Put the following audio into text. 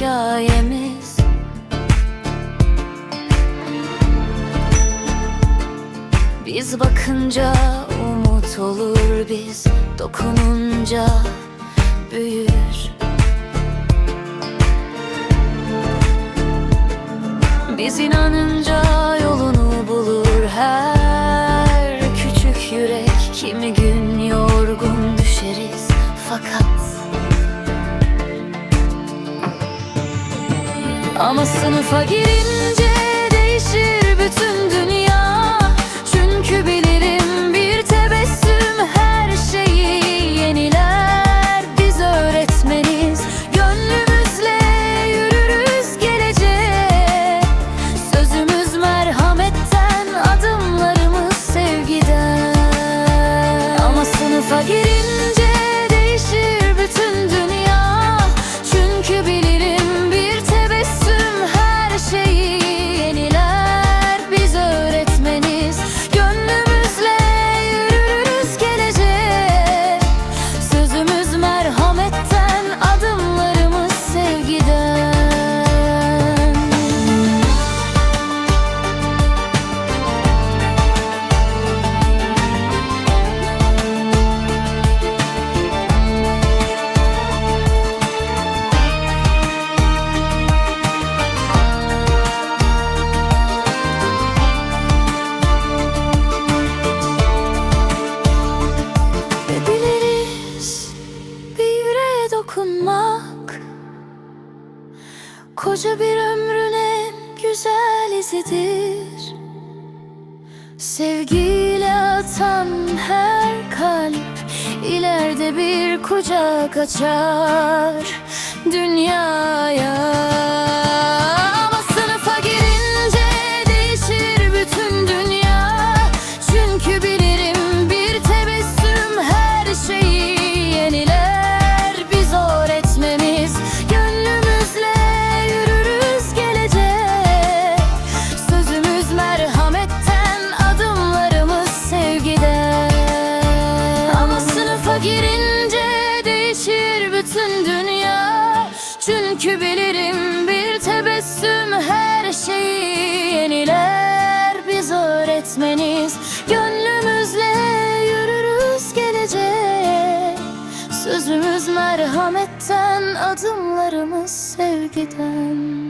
hikayemiz. Biz bakınca umut olur biz dokununca büyür. Biz inanınca Ama sınıfa girince değişir bütün Koca bir ömrün en güzel izidir. Sevgiyle atan her kalp ileride bir kucak açar. Dünyaya girince değişir bütün dünya. Çünkü bilirim bir tebessüm her şeyi yeniler. Biz öğretmeniz gönlümüzle yürürüz geleceğe. Sözümüz merhametten adımlarımız sevgiden